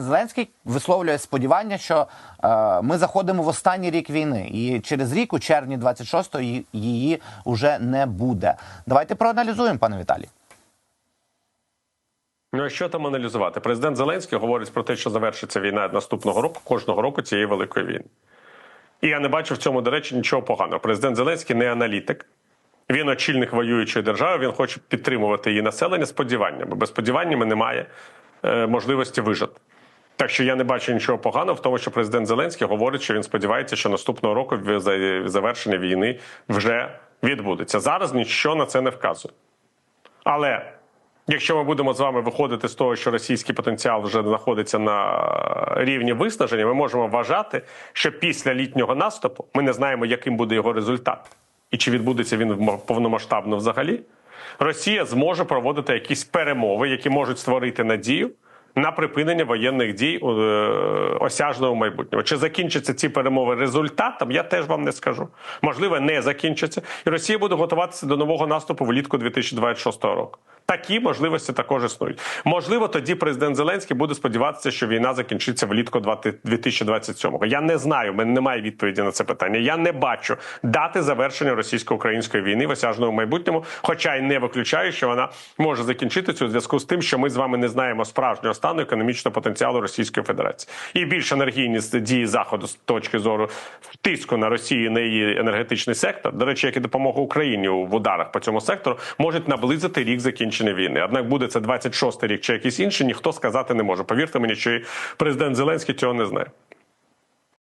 Зеленський висловлює сподівання, що е, ми заходимо в останній рік війни, і через рік, у червні 26-го, її- вже не буде. Давайте проаналізуємо, пане Віталій. Ну, а що там аналізувати? Президент Зеленський говорить про те, що завершиться війна наступного року, кожного року цієї великої війни. І я не бачу в цьому, до речі, нічого поганого. Президент Зеленський не аналітик. Він очільник воюючої держави, він хоче підтримувати її населення сподіваннями. Без сподіваннями немає е, можливості вижити. Так що я не бачу нічого поганого в тому, що президент Зеленський говорить, що він сподівається, що наступного року завершення війни вже відбудеться. Зараз нічого на це не вказує. Але якщо ми будемо з вами виходити з того, що російський потенціал вже знаходиться на рівні виснаження, ми можемо вважати, що після літнього наступу ми не знаємо, яким буде його результат, і чи відбудеться він повномасштабно взагалі. Росія зможе проводити якісь перемови, які можуть створити надію. На припинення воєнних дій е, осяжного майбутнього. Чи закінчаться ці перемови результатом? Я теж вам не скажу. Можливо, не закінчаться, і Росія буде готуватися до нового наступу влітку 2026 року. Такі можливості також існують. Можливо, тоді президент Зеленський буде сподіватися, що війна закінчиться влітку 2027-го. Я не знаю, мене немає відповіді на це питання. Я не бачу дати завершення російсько-української війни в осяжному майбутньому, хоча й не виключаю, що вона може закінчитися у зв'язку з тим, що ми з вами не знаємо справжнього стану економічного потенціалу Російської Федерації. І більш енергійні дії заходу з точки зору тиску на Росію на її енергетичний сектор, до речі, як і допомога Україні в ударах по цьому сектору, можуть наблизити рік закінчення війни. Однак буде це 26-й рік чи якийсь інший, ніхто сказати не може. Повірте мені, що і президент Зеленський цього не знає.